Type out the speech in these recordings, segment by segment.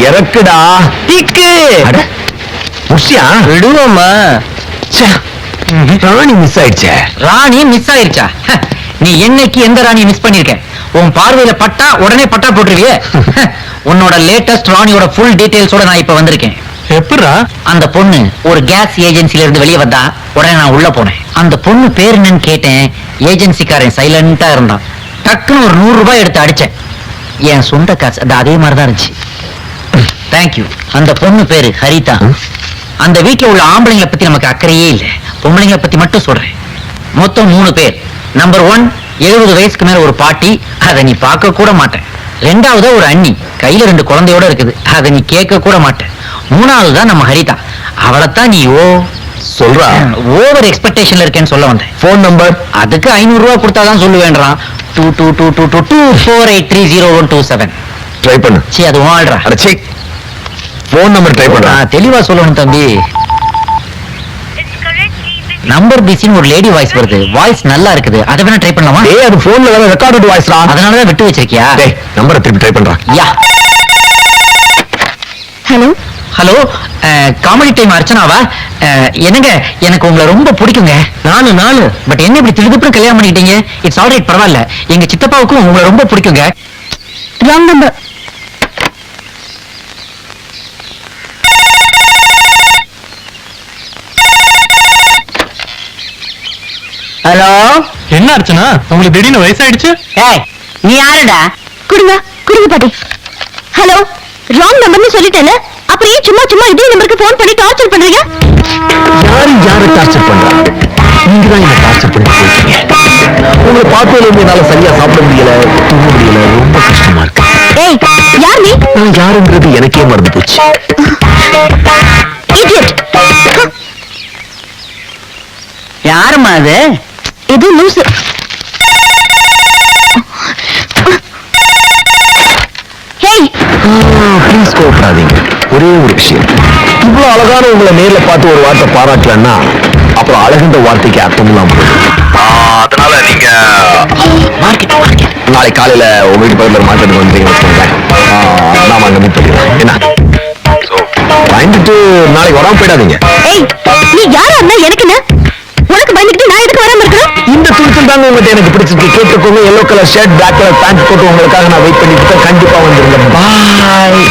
இறக்குடா. டிக்கு முஷியா. விடுவோமா ராணி மிஸ் ஆயிடுச்சே. ராணி மிஸ் ஆயிருச்சா? ஹ, நீ என்னைக்கு எந்த ராணியை மிஸ் பண்ணிருக்க உன் பார்வையில பட்டா உடனே பட்டா போட்டுருவியே? உன்னோட லேட்டஸ்ட் ராணியோட ஃபுல் டீடைல்ஸோட நான் இப்ப வந்திருக்கேன். எப்படா அந்த பொண்ணு ஒரு கேஸ் ஏஜென்சில இருந்து வெளியே வந்தா உடனே நான் உள்ள போனேன். அந்த பொண்ணு பேர் என்னன்னு கேட்டேன். ஏஜென்சிக்காரன் சைலண்டா இருந்தான். டக்குன்னு ஒரு நூறு ரூபாய் எடுத்து அடிச்சேன். என் சொந்த காசு அது அதே மாதிரி தான் இருந்துச்சு. தேங்க்யூ அந்த பொண்ணு பேரு ஹரிதா. அந்த வீட்ல உள்ள ஆம்பளைங்களை பத்தி நமக்கு அக்கறையே இல்லை. பொம்பளைங்களை பத்தி மட்டும் சொல்றேன். மொத்தம் மூணு பேர். நம்பர் ஒன் எழுபது வயசுக்கு மேல ஒரு பாட்டி. அதை நீ பார்க்க கூட மாட்டேன். ரெண்டாவது ஒரு அண்ணி. கையில ரெண்டு குழந்தையோட இருக்குது. அதை நீ கேட்க கூட மாட்டேன். மூணாவது தான் நம்ம ஹரிதா. அவளைத்தான் நீ ஓ சொல்றா? ஓவர் எக்ஸ்பெக்டேஷன்ல இருக்கேன்னு சொல்ல வந்தேன். போன் நம்பர் அதுக்கு ஐநூறு ரூபா கொடுத்தாதான் சொல்லுவேன்றான். Two two two two two two four eight three zero one two seven try பண்ணு. சி அது வாழ்றா அடச்சி போன் நம்பர் ட்ரை பண்றா நான் தெளிவா சொல்லணும் தம்பி. நம்பர் பிஸின்னு ஒரு லேடி வாய்ஸ் வருது. வாய்ஸ் நல்லா இருக்குது. அதை வேணா ட்ரை பண்ணலாமா? டேய் அது போன்ல வேற ரெக்கார்டட் வாய்ஸ்ரா அதனாலதான் விட்டு வச்சிருக்கியா? டேய் நம்பரை திருப்பி ட்ரை பண்றா. Yeah. Hello hello comedy time அர்ச்சனாவா? என்னங்க? எனக்கு உங்களை ரொம்ப பிடிக்குங்க. நானு நானு பட் என்ன இப்படி திருதுப்புறம் கல்யாணம் பண்ணிக்கிட்டீங்க? இட்ஸ் ஆல்ரைட் பரவாயில்ல. எங்க சித்தப்பாவுக்கும் உங்களை ரொம்ப பிடிக்குங்க. Wrong number hello? என்ன அர்ச்சனா? உங்களுக்கு திடீர்னு வயசாயிடுச்சு? ஏய் நீ யாருடா? கொடுங்க கொடுங்க பாட்டி. ஹலோ ராங் நம்பர்னு சொல்லிட்டேன்ல அப்புறம் ஏன் சும்மா சும்மா இதே நம்பருக்கு ஃபோன் பண்ணி டார்ச்சர் பண்றீங்க? யாரு யாரை டார்ச்சர் பண்றா? நீங்க தான் என்ன டார்ச்சர் பண்ணி போயிட்டீங்க. உங்களை பார்த்ததுல இருந்து என்னால சரியா சாப்பிட முடியல தூங்க முடியல ரொம்ப கஷ்டமா இருக்கு. ஏய் யார் நீ? நான் யாருன்றது எனக்கே மறந்து போச்சு. இடியட் யாருமா அது? இது லூசு. ஹேய். ப்ளீஸ் கோபப்படாதீங்க ஒரே ஒரு விஷயம். இவ்வளவு அழகான உங்களை நேர்ல பார்த்து ஒரு வார்த்தை பாராட்டலன்னா அப்புறம் அழகுன்ற வார்த்தைக்கு அர்த்தம் இல்லாம. அதனால நீங்க நாளைக்கு காலையில உங்க வீட்டு பக்கத்துல மார்க்கெட்டுக்கு வந்தீங்கன்னு வச்சுக்கோங்களேன். ஆ, நாம அங்க மீட் பண்ணிக்கலாம் என்ன? பயந்துட்டு நாளைக்கு வராம போயிடாதீங்க. ஏய் நீ யாரா இருந்தா எனக்கு என்ன? துணிச்சல் தாங்க உங்கள்கிட்ட எனக்கு பிடிச்சிருக்கு. கேட்டுக்கோங்க yellow colour shirt black colour pant போட்டு உங்களுக்காக நான் வெயிட் பண்ணிட்டு இருக்கேன். கண்டிப்பா வந்துருங்க. பாய்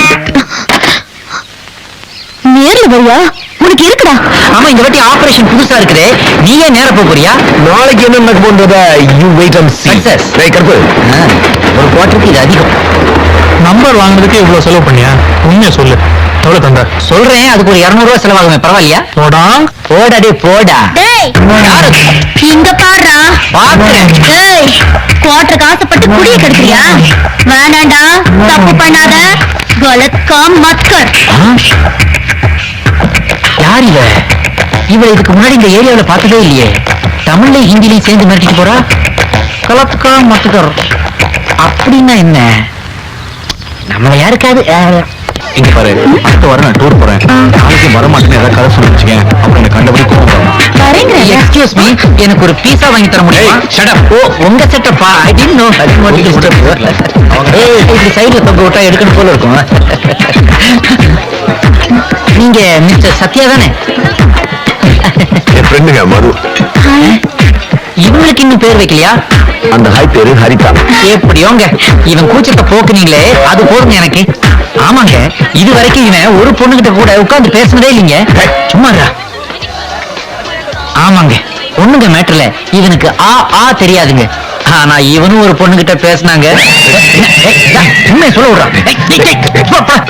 நேர்ல வரியா? உனக்கு இருக்குடா. ஆமா இந்த வாட்டி ஆபரேஷன் புதுசா இருக்குதே. நீயே நேர போக போறியா? நாளைக்கு என்ன நடக்க போன்றத யூ வெயிட் அண்ட் Success. டேய் கருப்பு. ஆ, ஒரு குவார்டருக்கு இது அதிகம். நம்பர் வாங்குறதுக்கு இவ்வளவு செலவு பண்ணியா? உண்மையை சொல்லு. எவ்வளவு தந்த சொல்றேன் அதுக்கு ஒரு 200 ரூபாய் செலவாகுமே பரவாயில்லையா? போடா. போடா டே போடா. டேய் யாரு இங்க பாருடா. பாக்குறேன். டேய் ஆசைப்பட்டு குடிய கெடுக்கிறியா? வேணாண்டா தப்பு பண்ணாத. கலத்கா மத்கர் யார் இவ? இவ இதுக்கு முன்னாடி இந்த ஏரியாவுல பார்த்ததே இல்லையே. தமிழ்ல ஹிந்திலையும் சேர்ந்து மிரட்டிட்டு போறா? கலத்துக்கா மத்துக்கர் அப்படின்னா என்ன? நம்மள யாருக்காவது இங்க பாரு அடுத்த வாரம் நான் டூர் போறேன். நாளைக்கு வர மாட்டேன்னு ஏதாவது கதை சொல்லி வச்சுக்கேன். அப்புறம் என்ன கண்டபடி வரேங்கிறேன் எக்ஸ்கியூஸ் மீ எனக்கு ஒரு பீஸா வாங்கி தர முடியுமா. ஓ உங்க செட்டப்பா ஐ டிட் நோ இப்படி சைடுல தொங்க விட்டா எடுக்கணும் போல இருக்கும். நீங்க மிஸ்டர் சத்யா தானே? என் ஃப்ரெண்டுங்க மது. இவங்களுக்கு இன்னும் பேர் வைக்கலையா? அந்த ஹாய் பேரு ஹரிதா. எப்படியோங்க இவன் கூச்சத்தை போக்குனீங்களே அது போதுங்க எனக்கு. ஆமாங்க. இது வரைக்கும் இவன் ஒரு பொண்ணுகிட்ட கூட உட்கார்ந்து பேசுனதே இல்லைங்க. சும்மா இருடா. ஆமாங்க. பொண்ணுங்க மேட்டர்ல. இவனுக்கு ஆ ஆ தெரியாதுங்க. ஆனா இவனும் ஒரு பொண்ணுகிட்ட பேசுனாங்க. உண்மையை சொல்ல விடுறான்.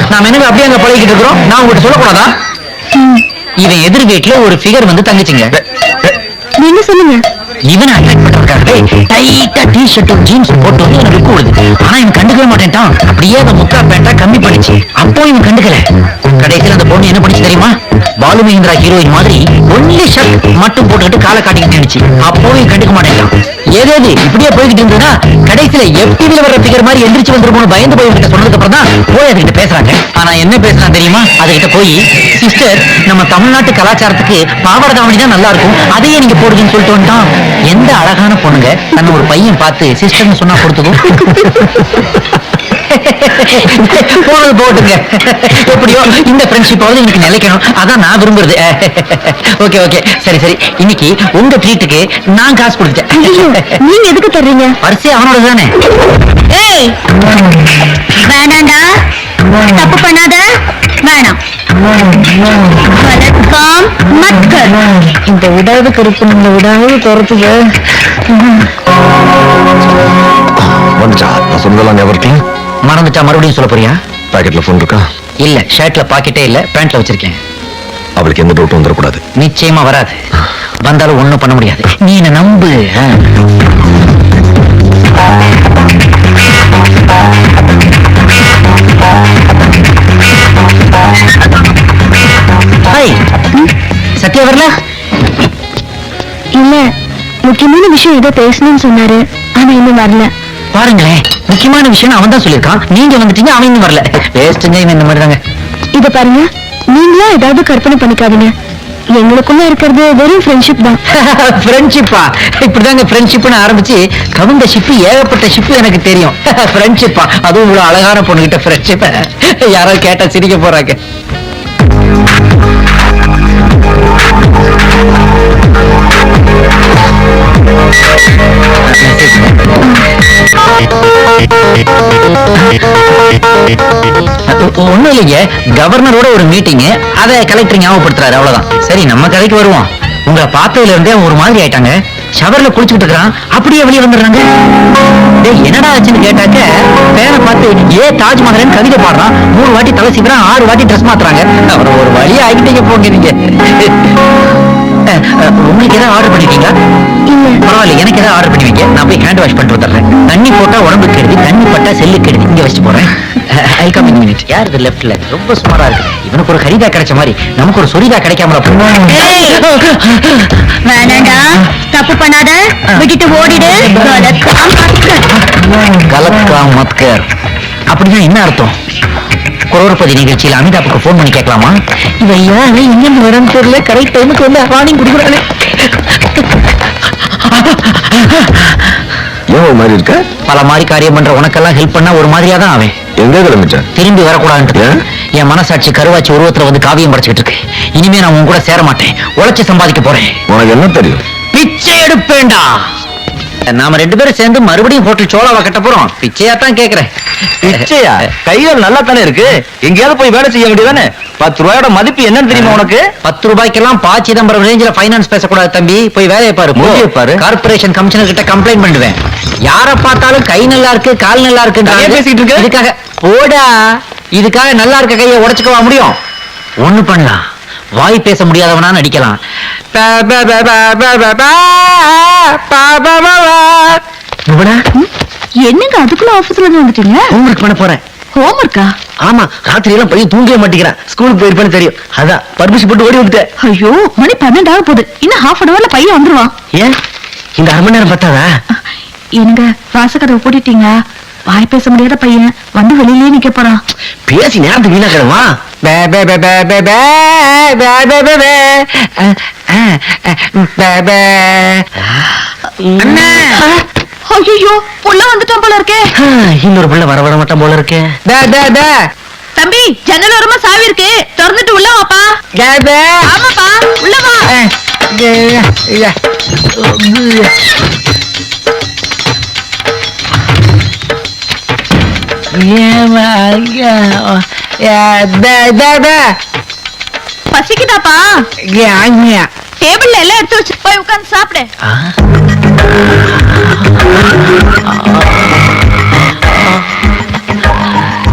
நாம என்ன அப்படியே அங்க பழகிட்டு இருக்கிறோம். நான் உங்ககிட்ட சொல்லக்கூடாதா? இவன் எதிர் வீட்டுல ஒரு ஃபிகர் வந்து தங்கச்சிங்க. நீங்க சொல்லுங்க. இவன் அட்ராக்ட் பண்றதுக்காகவே டைட்டா டி ஷர்ட்டும் ஜீன்ஸ் போட்டு வந்து எனக்கு கூடுது ஆனா இவன் கண்டுக்கவே மாட்டேன்ட்டான். அப்படியே அந்த முக்கா பேண்டா கம்மி பண்ணிச்சு. அப்போ இவன் கண்டுக்கல. கடைசியில் அந்த பொண்ணு என்ன பண்ணிச்சு தெரியுமா? பாலு மகேந்திரா ஹீரோயின் மாதிரி ஒன்லி ஷர்ட் மட்டும் போட்டுக்கிட்டு காலை காட்டிக்கிட்டு இருந்துச்சு அப்போவே கண்டுக்க மாட்டேன்ட்டான் ஏதேது இப்படியே போய்கிட்டு இருந்ததுன்னா கடைசியில எஃப்டிவில வர பிகர் மாதிரி எந்திரிச்சு வந்துருமோன்னு பயந்து போய் கிட்ட சொன்னதுக்கு அப்புறம் தான் போய் அதுகிட்ட பேசுறாங்க. ஆனா என்ன பேசுறான் தெரியுமா? அதுகிட்ட போய் சிஸ்டர் நம்ம தமிழ்நாட்டு கலாச்சாரத்துக்கு பாவாடை தாவணி தான் நல்லா இருக்கும். அதையே நீங்க போடுதுன்னு சொல்லிட்டு வந்துட்டான். எந்த அழகான பொண்ணுங்க தன்னை ஒரு பையன் பார்த்து சிஸ்டர்னு சொன்னா கொடுத்துக்கும் போனது போட்டுங்க எப்படியோ இந்த ஃப்ரெண்ட்ஷிப் வந்து எனக்கு நிலைக்கணும். அதான் நான் விரும்புறது. ஓகே ஓகே சரி சரி. இன்னைக்கு உங்க ட்ரீட்டுக்கு நான் காசு கொடுத்தேன் நீங்க எதுக்கு தர்றீங்க? வரிசை அவனோட தானே? ஏய்! வேணாண்டா. தப்பு பண்ணாத. வேணாம். இந்த விடாது கருப்பு இந்த விடாது துரத்துது வந்துச்சா நான் சொன்னதெல்லாம் ஞாபகம் மறந்துட்டா மறுபடியும் சொல்ல போறியா? பாக்கெட்ல போன் இருக்கா? இல்ல ஷர்ட்ல பாக்கெட்டே இல்ல பேண்ட்ல வச்சிருக்கேன். அவளுக்கு எந்த டவுட்டும் வந்துடக்கூடாது. நிச்சயமா வராது. வந்தாலும் ஒண்ணும் பண்ண முடியாது. நீ என்ன நம்பு? சத்யா வரல? இல்ல முக்கியமான விஷயம் ஏதோ பேசணும்னு சொன்னாரு. ஆனா இன்னும் வரல. பாருங்களேன் முக்கியமான விஷயம் அவன் தான் சொல்லியிருக்கான். நீங்க வந்துட்டீங்க அவன் இன்னும் வரல. வேஸ்ட்டுங்க இவன் இந்த மாதிரி தாங்க. இத பாருங்க நீங்களா ஏதாவது கற்பனை பண்ணிக்காதீங்க. எங்களுக்குள்ள இருக்கிறது வெறும் ஃப்ரெண்ட்ஷிப் தான். ஃப்ரெண்ட்ஷிப்பா இப்படிதாங்க ஃப்ரெண்ட்ஷிப்னு ஆரம்பிச்சு கவுந்த ஷிப்பு ஏகப்பட்ட ஷிப்பு எனக்கு தெரியும். ஃப்ரெண்ட்ஷிப்பா அதுவும் இவ்வளவு அழகான பொண்ணுகிட்ட ஃப்ரெண்ட்ஷிப் யாராவது கேட்டா சிரிக்க போறாங்க. ஒண்ணும் இல்லைங்க கவர்னரோட ஒரு மீட்டிங் அதை கலெக்டர் ஞாபகப்படுத்துறாரு. அவ்வளவுதான். சரி நம்ம கதைக்கு வருவோம். உங்களை பார்த்ததுல இருந்தே ஒரு மாதிரி ஆயிட்டாங்க. ஷவர்ல குளிச்சுட்டு இருக்கிறான். அப்படியே வெளியே வந்துடுறாங்க. என்னடா ஆச்சுன்னு கேட்டாக்க பேரை பார்த்து ஏ தாஜ்மஹல்னு கவிதை பாடுறான். மூணு வாட்டி தலை சீக்கிரம் ஆறு வாட்டி ட்ரெஸ் மாத்துறாங்க. அவரை ஒரு வழியா ஆகிட்டீங்க போங்க நீங்க. அஹ், உங்களுக்கு ஏதாவது ஆர்டர் பண்ணிருக்கீங்களா பரவாயில்ல எனக்கு ஏதாவது ஆர்டர் பண்ணி வைங்க நான் போய் ஹேண்ட் வாஷ் பண்ணிட்டு வந்துடுறேன். தண்ணி போட்டா உடம்புக்கு கெடுதி தண்ணி பட்டா செல்லு கெடுதி. இங்க வச்சுட்டு போறேன். ஐ கம் இன் மினிட் யார் இது லெஃப்ட்ல ரொம்ப சுமாரா இருக்கு. இவனுக்கு ஒரு ஹரிதா கிடைச்ச மாதிரி நமக்கு ஒரு சொரிதா கிடைக்காமல வேணாண்டா தப்பு பண்ணாத. விட்டுட்டு ஓடிடு. வணக்கம் மட்கர் கலக்கா மத்கர். அப்படின்னா என்ன அர்த்தம்? குரோர்பதி நிகழ்ச்சியில் அமிதாப்புக்கு ஃபோன் பண்ணி கேட்கலாமா? இவன் ஏன் எங்க வரன்னு தெரியல. கரெக்ட் டைமுக்கு வந்து வார்னிங் கொடுக்குறானே ஏன் மாதிரி இருக்க? பல மாதிரி காரியம் பண்ற உனக்கெல்லாம் ஹெல்ப் பண்ணா ஒரு மாதிரியா தான் அவன் எங்க கிளம்பிட்டேன் திரும்பி வரக்கூடாதுன்ட்டு. ஏன்? என் மனசாட்சி கருவாச்சி உருவத்துல வந்து காவியம் படைச்சுக்கிட்டு இருக்கு. இனிமே நான் உன் கூட சேர மாட்டேன். உழைச்சு சம்பாதிக்க போறேன். உனக்கு என்ன தெரியும்? பிச்சை எடுப்பேன்டா. நாம ரெண்டு பேரும் சேர்ந்து மறுபடியும் ஹோட்டல் சோழாவை கட்ட போறோம். பிச்சையா தான் கேக்குறேன். இச்சையா கைகள் நல்லா தானே இருக்கு? எங்கேயாவது போய் வேலை செய்ய வேண்டியதானே பத்து ரூபாயோட மதிப்பு என்னன்னு தெரியுமா உனக்கு? பத்து ரூபாய்க்கெல்லாம் பா சிதம்பரம் ரேஞ்சில பைனான்ஸ் பேசக்கூடாது தம்பி. போய் வேலையை பாரு முடிய பாரு. கார்பரேஷன் கமிஷனர் கிட்ட கம்ப்ளைண்ட் பண்ணுவேன். யார பார்த்தாலும் கை நல்லா இருக்கு கால் நல்லா இருக்கு பேசிட்டு இருக்கு? இதுக்காக போடா. இதுக்காக நல்லா இருக்க கையை உடச்சுக்கவா முடியும்? ஒண்ணு பண்ணலாம். வாய் பேச முடியாதவனா நடிக்கலாம். இவனா? என்னங்க அதுக்குள்ள ஆபீஸ்ல இருந்து வந்துட்டீங்க? ஹோம்ஒர்க் பண்ண போறேன். ஹோம்ஒர்க்கா ஆமா ராத்திரி எல்லாம் பையன் தூங்கவே மாட்டேங்கிறான். ஸ்கூலுக்கு போயிருப்பான்னு தெரியும். அதான் பர்மிஷன் போட்டு ஓடி வந்துட்டேன். ஐயோ மணி பன்னெண்டு ஆக போகுது. இன்னும் ஹாஃப் அன் அவர்ல பையன் வந்துருவான். ஏன்? இந்த அரை மணி நேரம் பார்த்தாதா என்னங்க வாசக்கதவை போட்டுட்டீங்க. வாய் பேச முடியாத பையன் வந்து வெளியிலேயே நிக்க போறான். பேசி நேரத்துக்கு வீணாக்கிறவா அண்ணா. ஐயோ புள்ள வந்துட்டான் போல இருக்கே. இன்னொரு பிள்ளை வர விட மாட்டான் போல இருக்கு. பே பே பே தம்பி ஜன்னல் ஓரமா சாவி இருக்கு. திறந்துட்டு உள்ள வாப்பா. பே பே ஆமாப்பா உள்ள வா. பசிக்குதாப்பா. டேபிள்ல எல்லாம் எடுத்து வச்சு போய் உட்கார்ந்து சாப்பிடு.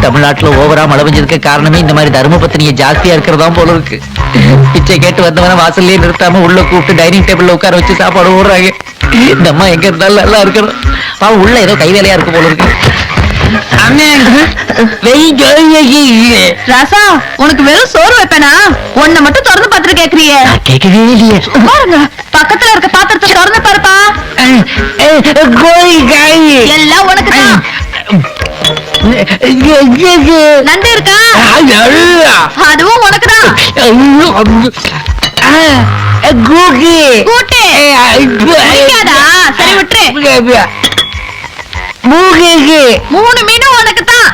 தமிழ்நாட்டுல ஓவரா மழை பெஞ்சதுக்கு காரணமே இந்த மாதிரி தர்ம பத்தினிங்க ஜாஸ்தியா இருக்கிறதா போல இருக்கு. பிச்சை கேட்டு வந்தவன வாசல்லே நிறுத்தாம உள்ள கூப்பிட்டு டைனிங் டேபிள்ல உட்கார வச்சு சாப்பாடு ஓடுறாங்க இந்த அம்மா எங்க இருந்தாலும் நல்லா இருக்கணும். பாவம் உள்ள ஏதோ கை வேலையா இருக்கு போல இருக்கு. ராசா உனக்கு வெறும் சோறு வைப்பேனா? உன்னை மட்டும் திறந்து பார்த்துட்டு கேக்குறிய. கேட்கவே இல்லையே. பாருங்க பக்கத்துல இருக்க பாத்திரத்தை திறந்து பாருப்பா. எல்லாம் உனக்கு தான் நண்டு இருக்கா? அதுவும் உனக்கு தான் கூட்டு. சரி விட்டுரு. மூகைக்கு மூணு மீனும் உனக்கு தான்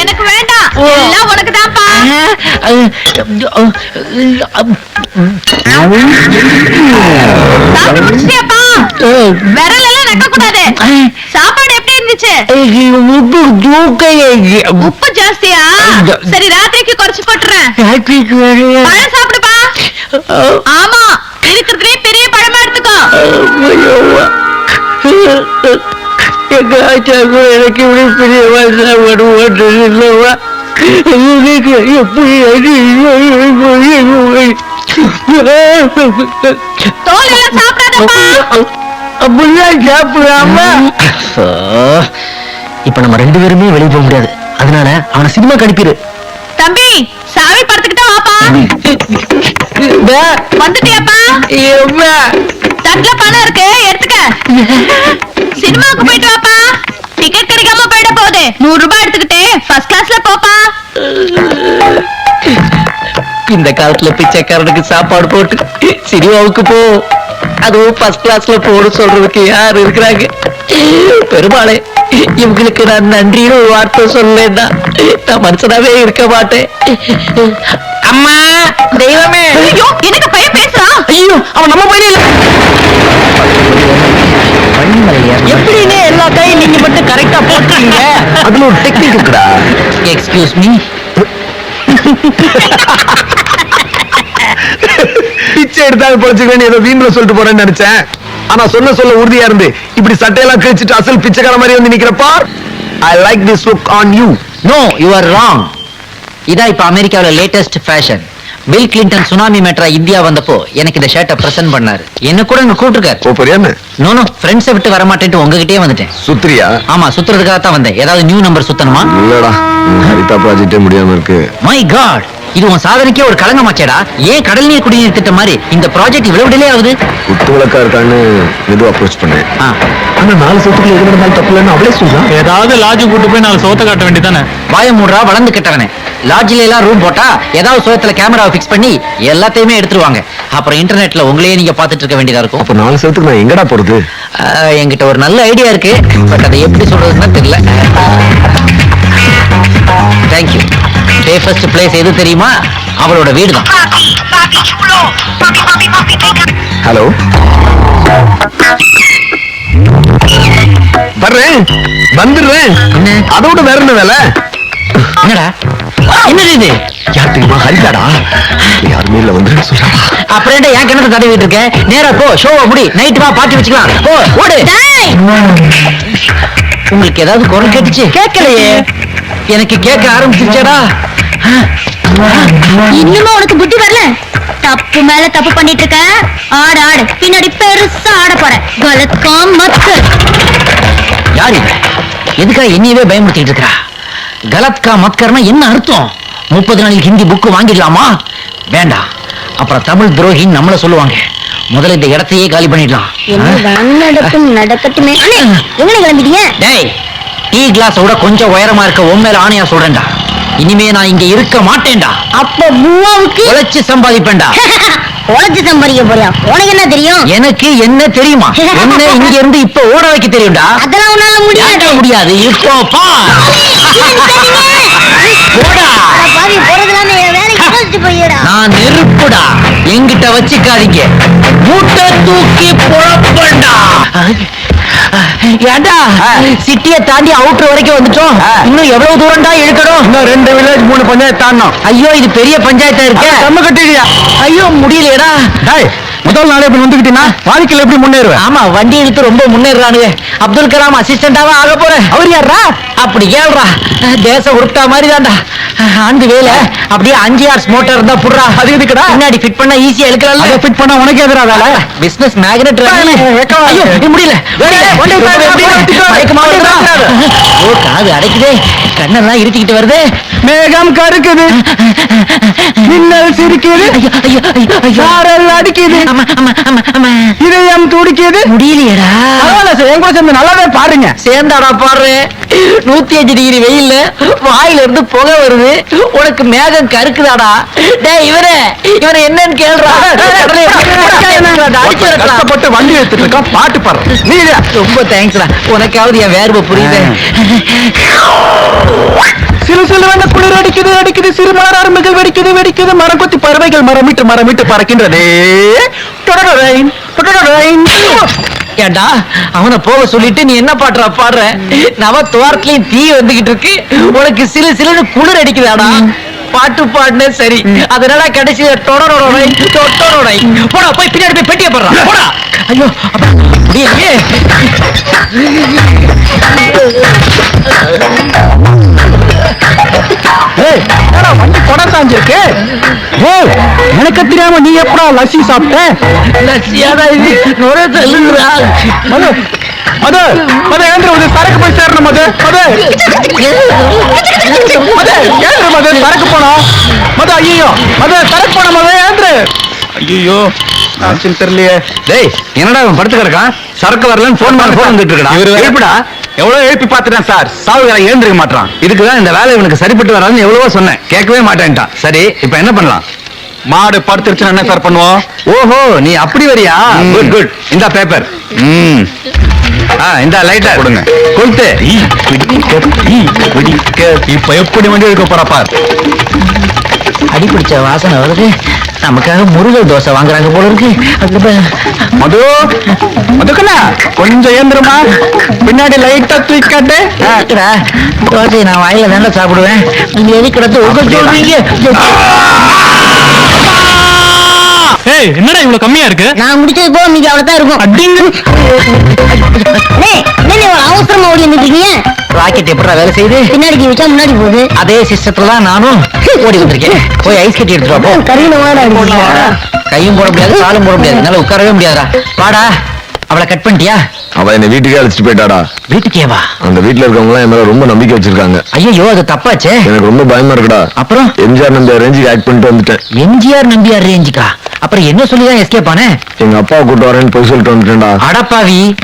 எனக்கு வேண்டாம் எல்லாம் உனக்கு தான்ப்பா சாப்பிட்டு முடிச்சிட்டியாப்பா விரல் எல்லாம் நக்க கூடாது சாப்பாடு எப்படி இருந்துச்சு உப்பு ஜாஸ்தியா சரி ராத்திரிக்கு குறைச்சு போட்டுறேன் பழம் சாப்பிடுப்பா ஆமா இருக்கிறதுலே பழமா எடுத்துக்கோ எனக்கு இப்படி பெரிய வயசாக இல்லவா எப்படி தோல் எல்லாம் சாப்பிடாதப்பா அப்படிலாம் சாப்பிடாம இப்ப நம்ம ரெண்டு பேருமே வெளியே போக முடியாது. அதனால அவனை சினிமா கடிப்பிரு தம்பி சாவி படுத்துக்கிட்ட வாப்பா. வந்துட்டியாப்பா? தட்டுல பணம் இருக்கு எடுத்துக்க. சினிமாவுக்கு போயிட்டு வாப்பா. டிக்கெட் கிடைக்காம போயிட போகுது. நூறு ரூபாய் எடுத்துக்கிட்டு ஃபர்ஸ்ட் கிளாஸ்ல போப்பா. இந்த காலத்துல பிச்சைக்காரனுக்கு சாப்பாடு போட்டு சினிமாவுக்கு போ. அதுவும் ஃபர்ஸ்ட் கிளாஸ்ல போட சொல்றதுக்கு யார் இருக்கிறாங்க? பெருமாளே இவங்களுக்கு நான் நன்றின்னு ஒரு வார்த்தை சொல்லலைன்னா நான் மனுஷனாவே இருக்க மாட்டேன். அம்மா! தெய்வமே! ஐயோ எனக்கு பையன் பேசுறான் ஐயோ அவன் நம்ம பையன் இல்ல. எப்படின்னு எல்லா கையும் நீங்க மட்டும் கரெக்டா போட்டுறீங்க அதுல ஒரு டெக்னிக் இருக்குடா. எக்ஸ்கியூஸ் மீ பிச்சை எடுத்தாலும் பொழைச்சுக்கிறேன்னு ஏதோ வீண்ல சொல்லிட்டு போறேன்னு நினைச்சேன். ஆனா சொன்ன சொல்ல உறுதியா இருந்து இப்படி சட்டையெல்லாம் கிழிச்சிட்டு அசல் பிச்சைக்கார மாதிரி வந்து நிக்கிறப்பா I like this look on you no you are wrong இதான் இப்ப அமெரிக்காவோட latest fashion Bill Clinton tsunami மேட்ரா India வந்தப்போ எனக்கு இந்த ஷர்ட்டை பிரசன்ட் பண்ணாரு. என்ன கூட இங்க கூப்பிட்டுருக்காரு. போறியான்னு நோ நோ ஃப்ரெண்ட்ஸை விட்டு வர மாட்டேன்ட்டு உங்ககிட்டயே வந்துட்டேன். சுத்திரியா ஆமா சுத்துறதுக்காக தான் வந்தேன். ஏதாவது நியூ நம்பர் சுத்தணுமா? இல்லடா ஹரிதா ப்ராஜெக்டே முடியாம இருக்கு. மை காட் இது உன் சாதனைக்கே ஒரு களங்கமாச்சேடா. ஏன் கடல் நீர் குடிநீர் திட்டம் மாதிரி இந்த ப்ராஜெக்ட் இவ்வளவு டிலே ஆகுது? குத்து விளக்கா இருக்கான்னு மெதுவா அப்ரோச் பண்ணேன். ஆ, ஆனா நாலு சொத்துக்கள் எது நடந்தாலும் தப்பு இல்லைன்னு அவளே சொல்றான் ஏதாவது லாட்ஜ் கூட்டு போய் நாலு சோத்த காட்ட வேண்டியதானே வாய மூடுறா வளர்ந்து கெட்டவனே. லாட்ஜில எல்லாம் ரூம் போட்டா ஏதாவது சுயத்துல கேமராவை ஃபிக்ஸ் பண்ணி எல்லாத்தையுமே எடுத்துருவாங்க. அப்புறம் இன்டர்நெட்ல உங்களையே நீங்க பார்த்துட்டு இருக்க வேண்டியதா இருக்கும். அப்ப நாலு சவத்துக்கு நான் எங்கடா போறது? என்கிட்ட ஒரு நல்ல ஐடியா இருக்கு. பட் அதை எப்படி சொல்றதுன்னு தெரியல. தேங்க்யூ சேஃபஸ்ட் பிளேஸ் எது தெரியுமா? அவளோட வீடு தான் ஹலோ வர்றேன். வந்துடுறேன். என்ன? அதோட வேற என்ன வேலை? என்னடா? என்னது இது? யார் தெரியுமா ஹரிதாடா? யாருமே இல்ல வந்துருன்னு சொல்றாடா. அப்புறம் என்ன என் கிணத்து தடவிட்டு இருக்க நேரா போ ஷோவை முடி. நைட்டு வா பாட்டி வச்சுக்கலாம். போ ஓடு. டேய் உங்களுக்கு ஏதாவது குரல் கேட்டுச்சு? கேட்கலையே. எனக்கு கேட்க ஆரம்பிச்சிருச்சேடா. இன்னுமா உனக்கு புத்தி வரல? தப்பு மேல தப்பு பண்ணிட்டு இருக்க ஆடு ஆடு. பின்னாடி பெருசா ஆட போற. கலத்காம் மத்து. யார் இவ? எதுக்கா என்னையவே பயமுறுத்திட்டு இருக்கா? கலத்கா மத்கர்னா என்ன அர்த்தம்? முப்பது நாளைக்கு ஹிந்தி புக்கு வாங்கிடலாமா? வேண்டாம். அப்புறம் தமிழ் துரோகின்னு நம்மள சொல்லுவாங்க. முதல்ல இந்த இடத்தையே காலி பண்ணிடலாம். நடக்கும் நடக்கட்டுமே. எங்க கிளம்பிட்டீங்க? டேய் டீ கிளாஸ் விட கொஞ்சம் உயரமா இருக்க உன் மேல ஆணையா சொல்றேன்டா. இனிமே நான் இங்க இருக்க மாட்டேன்டா. அப்ப பூவாவுக்கு உழைச்சு சம்பாதிப்பேன்டா. உழைச்சு சம்பாதிக்க போறியா? உனக்கு என்ன தெரியும்? எனக்கு என்ன தெரியுமா? என்ன இங்க இருந்து இப்ப ஓட வைக்க தெரியும்டா? அதெல்லாம் உன்னால முடியாது. முடியாது? இப்போ பா. போடா. பாவி போறதுலாம். வேலைக்கு யோசிச்சு போயிடா நான் நெருப்புடா. எங்கிட்ட வச்சுக்காதீங்க. மூட்டை தூக்கி புறப்பண்டா ஏண்டா? சிட்டிய தாண்டி அவுட்டர் வரைக்கும் வந்துட்டோம். இன்னும் எவ்வளவு தூரம்டா இழுக்கணும்? இன்னும் ரெண்டு வில்லேஜ் மூணு பஞ்சாயத்து தாண்டணும். ஐயோ இது பெரிய பஞ்சாயத்தா இருக்கு. கம்ம கட்டிடுயா ஐயோ முடியலையேடா. டேய் முதல் நாளே இப்படி வந்துக்கிட்டீங்கன்னா வாழ்க்கையில எப்படி முன்னேறுவேன்? ஆமா வண்டி இழுத்து ரொம்ப முன்னேறானுங்க அப்துல் கலாம் அசிஸ்டண்டாவா ஆக போறேன். அவர் யாரா அப்படி கேள்றா. தேசம் உருட்டா மாதிரி தான்டா ஆண்டு வேலை அப்படியே அஞ்சு ஹார்ஸ் மோட்டார் இருந்தா புடுறா. அது எதுக்குடா? பின்னாடி ஃபிட் பண்ணா ஈஸியா எடுக்கலாம் அதை ஃபிட் பண்ண உனக்கு எதிரா வேலை? பிசினஸ் மேக்னெட் இருக்கு. முடியல. ஓ காது அடைக்குதே. கண்ணெல்லாம் இருட்டிக்கிட்டு வருது. மேகம் கருக்குது. மின்னல் சிரிக்குது சாரல் அடிக்குது இதயம் துடிக்குது. முடியலையேடா. பரவாயில்ல சார் என் கூட சேர்ந்து நல்லாவே பாருங்க சேர்ந்தாடா பாடுறேன் நூத்தி அஞ்சு டிகிரி வெயில்ல வாயில இருந்து புகை வருது. உனக்கு மேகம் கருக்குதாடா. டேய் இவரே இவரை என்னன்னு கேள்றா கஷ்டப்பட்டு வண்டி எடுத்துட்டு இருக்கான் பாட்டு பாடுற. நீ? ரொம்ப தேங்க்ஸ்டா உனக்காவது என் வேர்வை புரியுது. சிறு சிலுவென குளிர் அடிக்குது அடிக்குது சிறு மலர் அரும்புகள் வெடிக்குது வெடிக்குது. மரம் கொத்தி பறவைகள் மரமிட்டு மரமிட்டு பறக்கின்றதே. தொடரேன் தொடரேன் ஏண்டா அவனை போக சொல்லிட்டு நீ என்ன பாடுற பாடுற? நவ துவாரத்துலயும் தீ வந்துகிட்டு இருக்கு. உனக்கு சிலு சிலுன்னு குளிர் அடிக்குதாடா? பாட்டு பாடுனே சரி. அதனால கடைசியில தொடரோடை தொட்டரோடை போடா போய் பின்னாடி போய் பெட்டியை போடுறான் போடா. ஐயோ அப்பா, என்னடா வண்டி கொடை சாஞ்சிருக்கு? ஏய், எனக்கு தெரியாம நீ எப்படா லஸ்ஸி சாப்பிட்ட? லட்சியாடா இது. நுர தள்ளுறா மது மது மது ஏந்திர மது சரக்கு போய் சேரணும் மது மது. மது ஏந்திர மது சரக்கு போனோம் மது ஐயோ மது சரக்கு போன மது ஏந்திர. ஐயோ ஆச்சுன்னு தெரியலையே டேய் என்னடா இவன் படுத்து கிடக்கான் சரக்கு வரலன்னு போன் மேல போன் வந்துட்டு வேற- எழுப்புடா எவ்வளவு எழுப்பி பார்த்துட்டேன் சார் சாவுகாரன் எழுந்திருக்க மாட்டான் இதுக்கு தான் இந்த வேலை இவனுக்கு சரிப்பட்டு வராதுன்னு எவ்வளவோ சொன்னேன். கேட்கவே மாட்டேன்ட்டான். சரி இப்போ என்ன பண்ணலாம்? மாடு படுத்துருச்சுன்னா என்ன சார் பண்ணுவோம்? ஓஹோ நீ அப்படி வரியா. குட் குட் இந்த பேப்பர் ம். ஆ இந்த லைட்டா கொடுங்க. கொளுத்து. இப்ப எப்படி வண்டி எடுக்க போறா பார் அடி பிடிச்ச வாசனை வருது. நமக்காக முருகல் தோசை வாங்குறாங்க போல இருக்கு. மது மதுக்கண்ணா கொஞ்சம் ஏந்திரமா. பின்னாடி லைட்டா தூக்கி காட்டு தோசை நான் வாயில தானே சாப்பிடுவேன். நீங்க எது கிடத்து உங்க சொல்றீங்க? ஏய் என்னடா இவ்வளவு கம்மியா இருக்கு? நான் முடிச்சது போக நீங்க அவ்வளவுதான் இருக்கும். அடிங்க அவசரமா ஓடி வந்துட்டீங்க ராக்கெட் எப்படா வேலை செய்யுது? பின்னாடி வச்சா முன்னாடி போகுது. அதே சிஸ்டத்துல தான் நானும் ஓடி வந்திருக்கேன் போய் ஐஸ் கட்டி எடுத்துட்டு வா, கையும் போட முடியாது காலும் போட முடியாது. என்னால உட்காரவே முடியாதுடா. வாடா. அவளை கட் பண்ணிட்டியா? அவ என்ன வீட்டுக்கே அழைச்சிட்டு போயிட்டாடா. வீட்டுக்கே வா அந்த வீட்டுல இருக்கவங்க எல்லாம் என் மேல ரொம்ப நம்பிக்கை வச்சிருக்காங்க. ஐயோ அது தப்பாச்சே. எனக்கு ரொம்ப பயமா இருக்குடா. அப்புறம்? எம்ஜிஆர் நம்பியார் ரேஞ்சுக்கு ஆக்ட் பண்ணிட்டு வந்துட்டேன். எம்ஜிஆர் நம்பியார் ரேஞ்சுக்கா? அப்புறம் என்ன சொல்லிதான் எஸ்கேப் ஆனே? எங்க அப்பாவை கூட்டு வரேன்னு போய் சொல்லிட்டு வந்துட்டேன்டா. அடப்பாவி.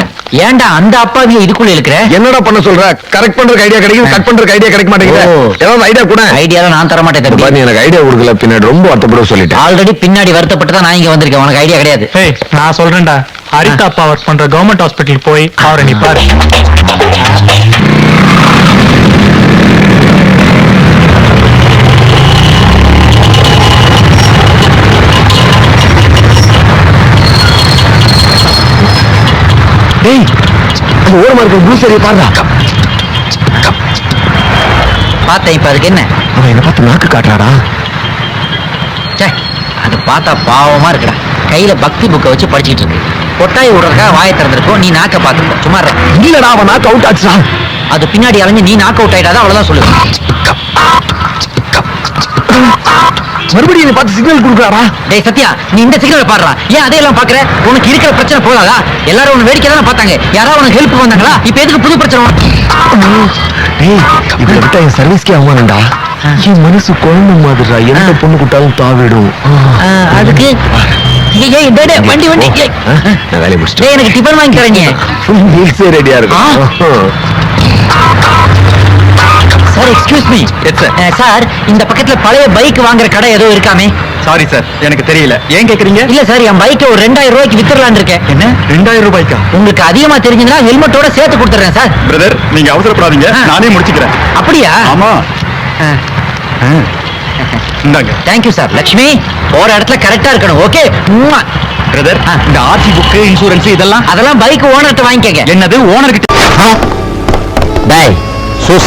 ஏன்டா அந்த அப்பாவிய இதுக்குள்ள இருக்கிற? என்னடா பண்ண சொல்ற? கரெக்ட் பண்றதுக்கு ஐடியா கிடைக்குது கட் பண்றதுக்கு ஐடியா கிடைக்க மாட்டேங்குது. ஏதாவது ஐடியா கூட? ஐடியாலாம் நான் தர மாட்டேன் தம்பி நீ எனக்கு ஐடியா கொடுக்கல பின்னாடி ரொம்ப வருத்தப்பட சொல்லிட்டேன். ஆல்ரெடி பின்னாடி வருத்தப்பட்டு தான் நான் இங்க வந்திருக்கேன். உனக்கு ஐடியா கிடையாது. ஏய் நான் சொல்றேன்டா. ஹரிதா அப்பா ஒர்க் பண்ற கவர்மெண்ட் ஹாஸ்பிட்டல் போய் அவரை நீ டேய் அந்த ஓரமா இருக்க ப்ளூ சரியை பாருடா. பார்த்தேன் இப்ப அதுக்கு என்ன? அவன் என்ன பார்த்து நாக்கு காட்டுறாடா. ச்சே அது பார்த்தா பாவமா இருக்குடா. கையில பக்தி புக்கை வச்சு படிச்சிட்டு இருக்கு. கொட்டாய் விடுறதுக்காக வாயை திறந்திருக்கோம். நீ நாக்க பாத்துக்கோ சும்மா. இல்லடா அவன் நாக்கு அவுட் ஆச்சுடா. அது பின்னாடி அலைஞ்சு நீ நாக் அவுட் ஆயிட்டாதான் அவ்வளவுதான் சொல்லுவேன் மறுபடியும் என்னை பார்த்து சிக்னல் கொடுக்குறாடா டேய் சத்யா நீ இந்த சிக்னல் பாடுறா. ஏன் அதையெல்லாம் பாக்குற உனக்கு இருக்கிற பிரச்சனை போதாதா எல்லாரும் உன்னை வேடிக்கை தானே பார்த்தாங்க. யாராவது உனக்கு ஹெல்ப் வந்தாங்களா இப்ப எதுக்கு புது பிரச்சனை? டேய் இவளை விட்டா என் சர்வீஸ்க்கே அவமானம்டா. என் மனசு குழம்பு மாதிரிடா. எந்த பொண்ணு கூட்டாலும் தாவிடும். அதுக்கு வண்டி வண்டி வேலையை முடிச்சிட்டேன் டேய் எனக்கு டிஃபன் வாங்கி தரீங்க ரெடியா இருக்கும். Sir excuse me. சார் இந்த பக்கத்துல பழைய பைக் வாங்குற கடை ஏதோ இருக்காமே. சாரி சார் எனக்கு தெரியல. ஏன் கேக்குறீங்க? இல்ல சார் என் பைக்கை ஒரு ரெண்டாயிரம் ரூபாய்க்கு வித்துடலாம்னு இருக்கேன். என்ன? ரெண்டாயிரம் ரூபாய்க்கா? உங்களுக்கு அதிகமா தெரிஞ்சதுன்னா ஹெல்மெட்டோட சேர்த்து கொடுத்துறேன் சார் பிரதர் நீங்க அவசரப்படாதீங்க. நானே முடிச்சுக்கிறேன். அப்படியா? ஆமா. இந்தாங்க. தேங்க்யூ சார் லட்சுமி போற இடத்துல கரெக்டா இருக்கணும் ஓகே பிரதர். இந்த ஆர்சி புக்கு இன்சூரன்ஸ் இதெல்லாம்? அதெல்லாம் பைக் ஓனர்ட்ட வாங்கிக்கங்க. என்னது? ஓனர் கிட்ட டாய் சூச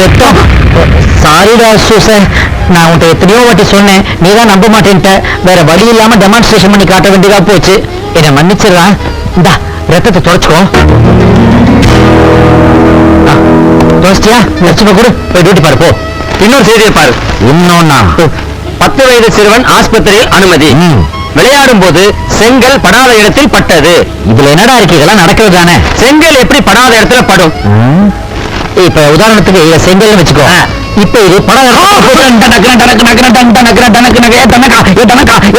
ரத்தம். சாரிடா சூசன் நான் உன்கிட்ட எத்தனையோ வாட்டி சொன்னேன். நீ தான் நம்ப மாட்டேன்ட்ட. வேற வழி இல்லாம டெமான்ஸ்ட்ரேஷன் பண்ணி காட்ட வேண்டியதா போச்சு. என்னை மன்னிச்சிடா இந்தா ரத்தத்தை தொடச்சுக்கோ தொடச்சியா லட்சுமி கொடு. போய் டியூட்டி பாரு போ. இன்னொரு செய்தியை பாரு. இன்னொன்னா? பத்து வயது சிறுவன் ஆஸ்பத்திரியில் அனுமதி. விளையாடும் போது செங்கல் படாத இடத்தில் பட்டது. இதுல என்னடா இருக்கு? இதெல்லாம் நடக்கிறது தானே? செங்கல் எப்படி படாத இடத்துல படும்? இப்ப உதாரணத்துக்கு இத செங்கல் வச்சுக்கோ இப்ப இது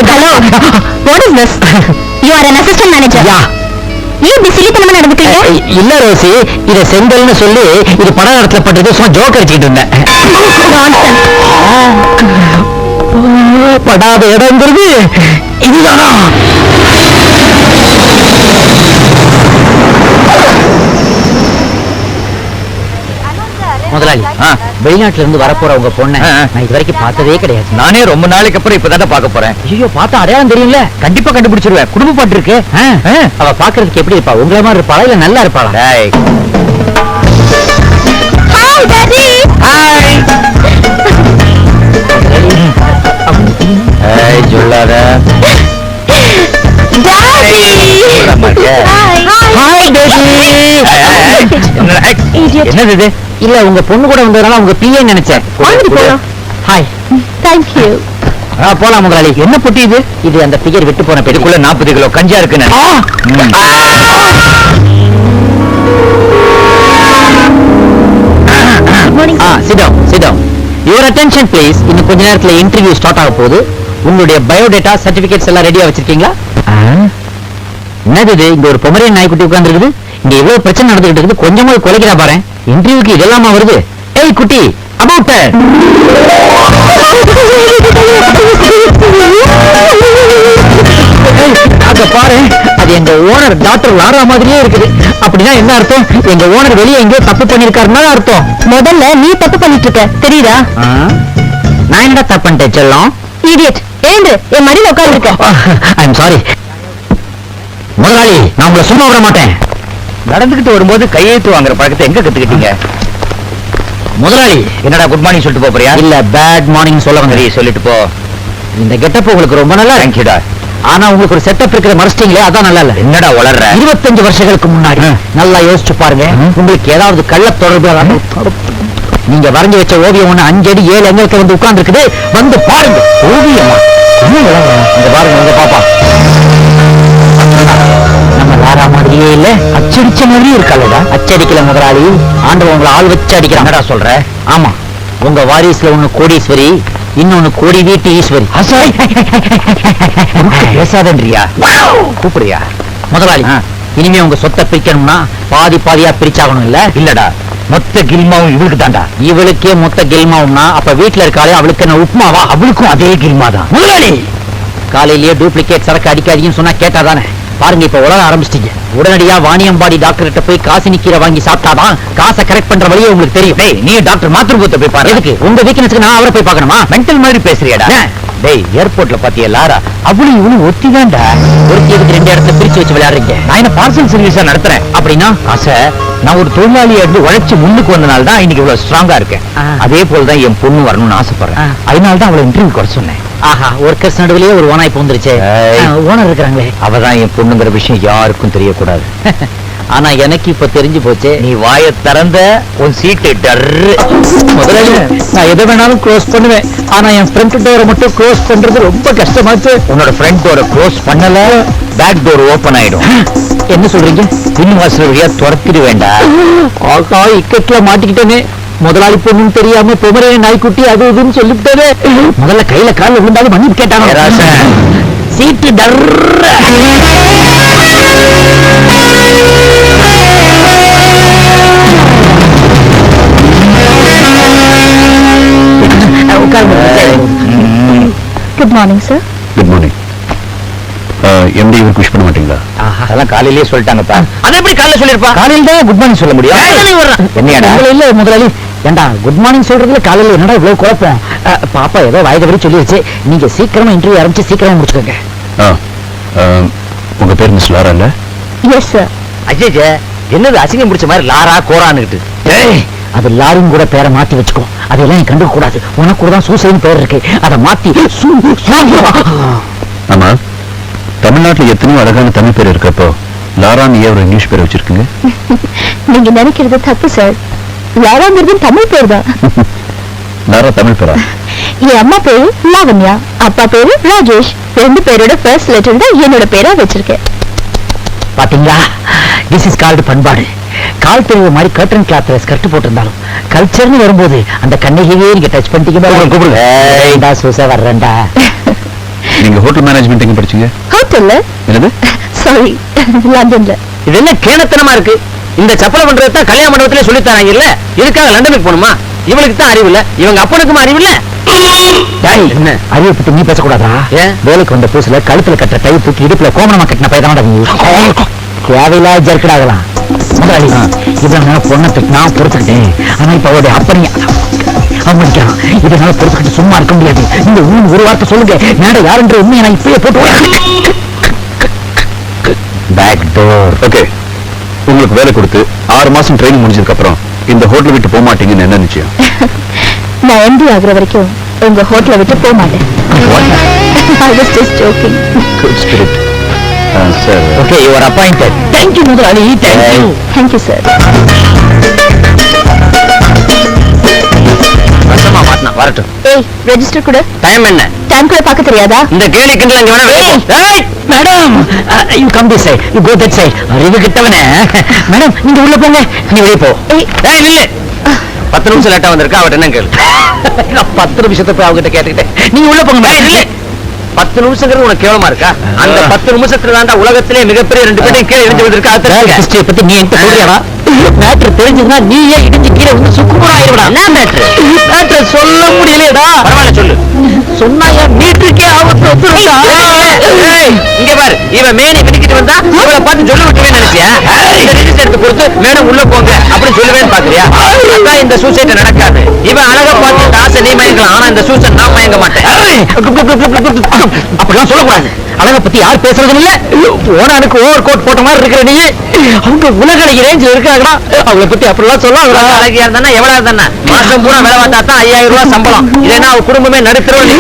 hello what is this you are an assistant manager yeah ஏன் இப்படி சிலித்தனமா நடந்துக்கிறீங்க இல்ல ரோசி இத செங்கல்னு சொல்லி இது படாத இடத்துல பட்டது சும்மா ஜோக் அடிச்சிட்டு இருந்தேன் படாத இடம்ங்கிறது இதுதானா முதலாளி. வெளிநாட்டுல இருந்து வரப்போற உங்க பொண்ணை. நான் இது வரைக்கும் பார்த்ததே கிடையாது. நானே ரொம்ப நாளைக்கு அப்புறம் இப்பதான் பார்க்க போறேன். ஐயோ பார்த்தா அடையாளம் தெரியும்ல? கண்டிப்பா கண்டுபிடிச்சிருவேன். குடும்பப்பட்டு இருக்கு. அவ பாக்குறதுக்கு எப்படி இருப்பா? உங்களை மாதிரி இருப்பாளா? இல்ல நல்லா இருப்பாளா? சொல்லாத. Hi baby. என்னது இது? இல்ல உங்க பொண்ணு கூட வந்ததுனால உங்க பிஏ நினைச்சேன். ஹாய் தேங்க் யூ போலாம். முதலாளி. என்ன பொட்டி இது? இது அந்த பிகர் விட்டு போன இதுக்குள்ள நாற்பது கிலோ கஞ்சா இருக்குன்னு. சிடம் சிடம் யுவர் அட்டென்ஷன் ப்ளீஸ் இன்னும் கொஞ்ச நேரத்துல இன்டர்வியூ ஸ்டார்ட் ஆக போகுது. உங்களுடைய பயோடேட்டா சர்டிபிகேட்ஸ் எல்லாம் ரெடியா வச்சிருக்கீங்களா? என்னது இது? இங்க ஒரு பொமரியன் நாய்க்குட்டி உட்கார்ந்துருக்குது. இங்க இவ்வளவு பிரச்சனை நடந்துகிட்டு இருக்குது? கொஞ்சமா குலைக்கிறா பாரு. இன்டர்வியூக்கு இதெல்லாமா வருது? ஏய் குட்டி அபவுட் அங்க பாரு. அது எங்க ஓனர் டாக்டர் லாரா மாதிரியே இருக்குது. அப்படின்னா என்ன அர்த்தம்? எங்க ஓனர் வெளியே எங்கேயோ தப்பு பண்ணிருக்காருன்னா அர்த்தம். முதல்ல நீ தப்பு பண்ணிட்டு இருக்க தெரியுதா? நான் என்னடா தப்பு பண்ணிட்டேன் செல்லம்? இடியட் என் மடியில உட்கார்ந்து ஐம் சாரி முதலாளி நான் உங்களை சும்மா விட மாட்டேன். நடந்துகிட்டு வரும்போது கையெழுத்து வாங்குற பழக்கத்தை எங்க கத்துக்கிட்டீங்க? முதலாளி என்னடா குட் மார்னிங் சொல்லிட்டு போறியா? இல்ல பேட் மார்னிங் சொல்ல வந்தேன் சொல்லிட்டு போ. இந்த கெட்டப் உங்களுக்கு ரொம்ப நல்லா தேங்க்யூடா ஆனா உங்களுக்கு ஒரு செட்டப் இருக்கிற மறைச்சிட்டீங்களே அதான் நல்லா இல்ல. என்னடா வளர்ற இருபத்தஞ்சு வருஷங்களுக்கு முன்னாடி. நல்லா யோசிச்சு பாருங்க. உங்களுக்கு ஏதாவது கள்ள தொடர்பு நீங்க வரைஞ்சு வச்ச ஓவியம் ஒண்ணு அஞ்சு அடி ஏழு எங்களுக்கு வந்து உட்கார்ந்து இருக்குது வந்து பாருங்க. ஓவியமா? இங்க பாருங்க உங்க பாப்பா. லாரா மாதிரியே இல்ல? அச்சடிச்ச மாதிரியே இருக்கல்லடா அச்சடிக்கல முதலாளி ஆண்டவன் உங்களை ஆள் வச்சு அடிக்கிறான். என்னடா சொல்ற? ஆமா. உங்க வாரிசுல ஒண்ணு கோடீஸ்வரி இன்னொன்னு கோடி வீட்டு ஈஸ்வரி. பேசாதன்றியா? கூப்பிடுறியா? முதலாளி. இனிமே உங்க சொத்தை பிரிக்கணும்னா பாதி பாதியா பிரிச்சாகணும் இல்ல? இல்லடா. மொத்த கில்மாவும் இவளுக்கு தாண்டா இவளுக்கே மொத்த கில்மாவும்னா அப்ப வீட்டுல இருக்காளே அவளுக்கு என்ன உப்புமாவா? அவளுக்கும் அதே கில்மா தான் முதலாளி! காலையிலேயே டூப்ளிகேட் சரக்கு அடிக்காதீங்கன்னு சொன்னா கேட்டாதானே? பாருங்க இப்ப உலக ஆரம்பிச்சிட்டீங்க. உடனடியா வாணியம்பாடி டாக்டர் கிட்ட போய் காசு நிக்கிற வாங்கி சாப்பிட்டாதான் காசை கரெக்ட் பண்ற வழியே உங்களுக்கு தெரியும். டேய் நீ டாக்டர் மாத்திருபூத்த போய் பாரு. எதுக்கு? உங்க வீக்னஸ்க்கு நான் அவரை போய் பார்க்கணுமா? மென்டல் மாதிரி பேசுறியாடா? டேய் ஏர்போர்ட்ல பாத்தியா லாரா? அவளும் இவளும் ஒத்திதான்டா. ஒருத்தி எதுக்கு ரெண்டு இடத்துல பிரிச்சு வச்சு விளையாடுறீங்க? நான் என்ன பார்சல் சர்வீஸா நடத்துறேன்? அப்படின்னா? ஆசை. நான் ஒரு தொழிலாளியா இருந்து உழைச்சு முன்னுக்கு வந்தனால தான் இன்னைக்கு இவ்வளவு ஸ்ட்ராங்கா இருக்கேன். அதே போல தான் என் பொண்ணு வரணும்னு ஆசைப்படுறேன். அதனால தான் அவளை இன்டர்வியூ குறை சொன்னேன். ஆஹா ஒர்க்கர்ஸ் நடுவிலேயே ஒரு ஓனாய் பூந்துருச்சே. ஓனர் இருக்கிறாங்களே. அவ தான் என் பொண்ணுங்கிற விஷயம் யாருக்கும் தெரியக்கூடாது. ஆனா எனக்கு இப்ப தெரிஞ்சு போச்சே நீ வாயை திறந்த உன் சீட்டு டர்ரு. முதலாளி நான் எதை வேணாலும் க்ளோஸ் பண்ணுவேன். ஆனா என் ஃப்ரண்ட் டோரை மட்டும் க்ளோஸ் பண்றது ரொம்ப கஷ்டமாச்சு உன்னோட ஃப்ரண்ட் டோரை க்ளோஸ் பண்ணல பேக் டோர் ஓபன் ஆயிடும். என்ன சொல்றீங்க? பின் வாசல் வழியா துரத்திடு வேண்டாம் ஆகா இக்கட்ல மாட்டிக்கிட்டேனே. முதலாளி பொண்ணுன்னு தெரியாம பொமரே நாய்க்குட்டி அது இதுன்னு சொல்லிவிட்டேனே முதல்ல கையில கால்ல விழுந்தாலும் மன்னிப்பு கேட்டாங்க. சீட்டு டர்ற good morning sir good morning MD இவர் விஷ் பண்ண மாட்டீங்களா? அதெல்லாம் காலையிலேயே சொல்லிட்டாங்கப்பா. அது எப்படி காலைல சொல்லிருப்பா காலையில தான் குட் மார்னிங் சொல்ல முடியும். என்னையாடா? இல்ல முதலாளி. ஏண்டா குட் மார்னிங் சொல்றதுல காலையில என்னடா இவ்வளவு குழப்பம்? பாப்பா ஏதோ வாய் தவறி சொல்லிருச்சு நீங்க சீக்கிரமா இன்டர்வியூ ஆரம்பிச்சு சீக்கிரமா முடிச்சுக்கோங்க. உங்க பேர் மிஸ் லாரா இல்ல? எஸ் சார் அஜய் என்னது அசிங்கம் பிடிச்ச மாதிரி லாரா கோரான்னுகிட்டு? ஏய், அது லாரியும் கூட பேரை மாத்தி வச்சுக்கோ. அதெல்லாம் நீ கண்டுக்க கூடாது. உனக்கு கூட தான் சூசைன்னு பேர் இருக்கு. அதை மாத்தி ஆமா. தமிழ்நாட்டுல எத்தனையோ அழகான தமிழ் பேர் இருக்கிறப்போ லாரான்னு ஏன் ஒரு இங்கிலீஷ் பேர் வச்சிருக்கீங்க? நீங்க நினைக்கிறது தப்பு சார் லாராங்கிறது தமிழ் பேர் தான். லாரா தமிழ் பேரா? என் அம்மா பேரு லாவண்யா அப்பா பேரு ராஜேஷ். ரெண்டு பேரோட ஃபர்ஸ்ட் லெட்டர் தான் என்னோட பேரா வச்சிருக்கேன். பாத்தீங்களா? திஸ் இஸ் கால்டு பண்பாடு. கால் தெரிவு மாதிரி கர்டன் கிளாத்ல ஸ்கர்ட் போட்டிருந்தாலும் கல்ச்சர்னு வரும்போது அந்த கண்ணகியே நீங்க டச் பண்ணிட்டீங்க கூப்பிடுங்க. சூசா வர்றேன்டா. நீங்க ஹோட்டல் மேனேஜ்மெண்ட் எங்க படிச்சீங்க? ஹோட்டல்ல என்னது? சாரி லண்டன்ல இது என்ன கேணத்தனமா இருக்கு? இந்த சப்பலை பண்றது தான் கல்யாண மண்டபத்திலே சொல்லி தராங்க இல்ல இதுக்காக லண்டனுக்கு போகணுமா? இவனுக்கு தான் அறிவு இல்ல. இவங்க அப்பனுக்கும் அறிவு இல்ல? என்ன? அறிவை பத்தி நீ பேசக்கூடாதா? ஏன்? வேலைக்கு வந்த புதுசுல கழுத்துல கட்டுற கை தூக்கி இடுப்புல கோமணமா கட்டின பையன் தான் தேவையில்லாத ஜர்க்கடாகலாம். முதலாளி இவ்வளவு நேரம் பொண்ணை திட்டினா பொறுத்துக்கிட்டேன். ஆனா இப்ப அவருடைய அப்பனி அவமதிக்கிறான். இதனால பொறுத்துக்கிட்டு சும்மா இருக்க முடியாது. இந்த ஊன் ஒரு வார்த்தை சொல்லுங்க. மேடம் யாருன்ற உண்மையை நான் இப்பயே போட்டு பேக் டோர் ஓகே உங்களுக்கு வேலை கொடுத்து ஆறு மாசம் ட்ரைனிங் முடிஞ்சதுக்கு அப்புறம் இந்த ஹோட்டல் விட்டு போக மாட்டீங்கன்னு என்ன நிச்சயம்? நான் எம்டி ஆகுற வரைக்கும் உங்க ஹோட்டலை விட்டு போக மாட்டேன் sir okay your appointed thank you முதலாளி தேங்க்யூ Thank you, மாட்டினா வரட்டும். ஏய் ரெஜிஸ்டர் கூட. டைம் என்ன? டைம் கூட பார்க்க தெரியாதா? இந்த கேலி கிண்டல் அங்க வேணா madam you come this side you go that side அறிவு கிட்டவனே. மேடம் நீங்க உள்ள போங்க. நீ வெளிய போ. ஏய். ஏய் நில்லு. பத்து நிமிஷம் லேட்டா வந்திருக்கா? அவட்ட என்ன கேளு? நான் பத்து நிமிஷத்தை போய் அவகிட்ட கேட்டுக்கிட்டேன். நீங்க உள்ள போங்க மேடம் நில்லு. பத்து நிமிஷங்கிறது உனக்கு கேவலமா இருக்கா? அந்த பத்து நிமிஷத்துல தாண்டா உலகத்திலே மிகப்பெரிய ரெண்டு பேரையும் கீழே இடிஞ்சு விழுந்திருக்கா? அது பத்தி நீ என்கிட்ட சொல்றியாடா மேட்ரு தெரிஞ்சதுன்னா நீயே இடிஞ்சு கீழே வந்து சுக்குமரா ஆயிருடா என்ன மேட்ரு மேட்ரு சொல்ல முடியலையடா. பரவாயில்ல சொல்லு. சொன்னா என் மீட்டருக்கே ஆபத்து இங்க பாரு. இவன் மேனி பிடிக்கிட்டு வந்தா இவளை பார்த்து சொல்ல விட்டுவே நினைச்சியா? இந்த ரிஜிஸ்டர் எடுத்து கொடுத்து மேடம் உள்ள போங்க அப்படின்னு சொல்லுவேன்னு பாக்குறியா அதான் இந்த சூசைட் நடக்காது. இவன் அழகா பார்த்து இந்த ஆசை நீ மயங்கலாம் ஆனா இந்த சூசைட் நான் மயங்க மாட்டேன். அப்படிலாம் சொல்லக்கூடாது. அழகை பத்தி யார் பேசுறதும் இல்ல? ஓனானுக்கு ஓவர் கோட் போட்ட மாதிரி இருக்கிற நீ. அவங்க உலக ரேஞ்சில் இருக்காங்கடா. அவளை பத்தி அப்படிலாம் சொல்ல அழகியா இருந்தா எவ்வளவு தானே மாசம் பூரா வேலை பார்த்தா தான் ஐயாயிரம் ரூபாய் சம்பளம். இல்லைன்னா அவ குடும்பமே நடுத்தரவு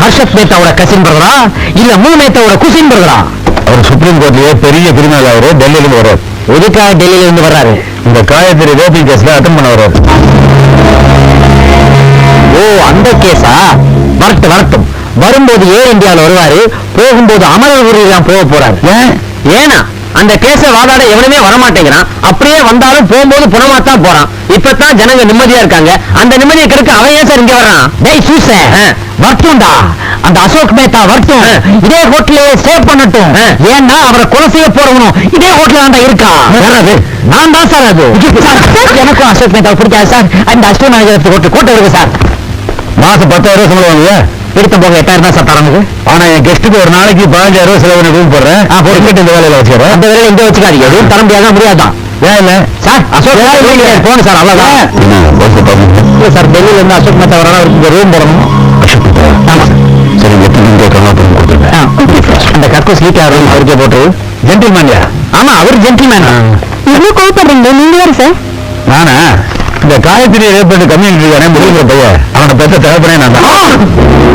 ஹர்ஷத் மேத்தாவோட கசின் பிரதரா இல்ல மூ மேத்தாவோட குசின் பிரதரா அவர் சுப்ரீம் கோர்ட்லயே பெரிய கிரிமினல் அவரு டெல்லியில இருந்து வர்றாரு. எதுக்காக டெல்லியில இருந்து வர்றாரு? இந்த காயத்ரி ரேபிங் கேஸ்ல அட்டன் பண்ண வர்றாரு. ஓ அந்த கேஸா? வரட்டும் வரட்டும். வரும்போது ஏர் இந்தியால வருவாரு போகும்போது அமரபுரி தான் போக போறாரு. ஏன்? ஏனா அந்த கேஸ வாதாட எவனுமே வரமாட்டேங்கிறான். அப்படியே வந்தாலும் போகும்போது புனமாத்தான் போறான். இப்பதான் ஜனங்க நிம்மதியா இருக்காங்க. அந்த நிம்மதியை கெடுக்க அவன் ஏன் சார் இங்க வர்றான்? டேய் சூச. வரட்டும்டா. அந்த அசோக் மேத்தா வரட்டும். இதே ஹோட்டலே ஸ்டே பண்ணட்டும். ஏன்னா அவரை கொலை செய்ய போறவனும் இதே ஹோட்டல தான் இருக்கா. யாரது நான் தான் சார் அது. எனக்கும் அசோக் மேத்தா பிடிக்காது சார். அந்த அஸ்டோ மேனேஜர் ஹோட்டல் கோட்டை இருக்கு சார். மாசம் பத்தாயிரம் சம்பளம் வாங்குவீங்க எடுத்த போக எட்டாயிரம் தான் சார் தரமுக்கு ஆனா என் கெஸ்ட்டுக்கு ஒரு நாளைக்கு பதினஞ்சாயிரம் ரூபாய் செலவு ரூம் போடுறேன். ஆ, போடுங்க. டிக்கெட் இந்த வேலையில வச்சுக்கிறேன். அந்த வேலையை இங்க வச்சுக்காதீங்க. எதுவும் தர முடியாதான் முடியாதான் ஏன் இல்ல? சார் அசோக். போங்க சார் இல்ல சார் டெல்லியில இருந்து அசோக் மேத்தா வரணும் அவருக்கு ரூம் போடணும். ஆமா சரி. எத்தனை கர்நாடகம் கொடுத்துருங்க அந்த கக்கூஸ் லீக் ஆகிற அவருக்கே போட்டு ஜென்டில்மேன் ஆமா அவர் ஜென்டில்மேன் இவ்வளவு கோவப்படுறீங்க? நீங்க யாரு சார். நானா? இந்த காயத்ரி ரேப் பண்ணி கம்யூனிட்டி முடிவுற பையன் அவனை பெற்ற தகப்பனே நான்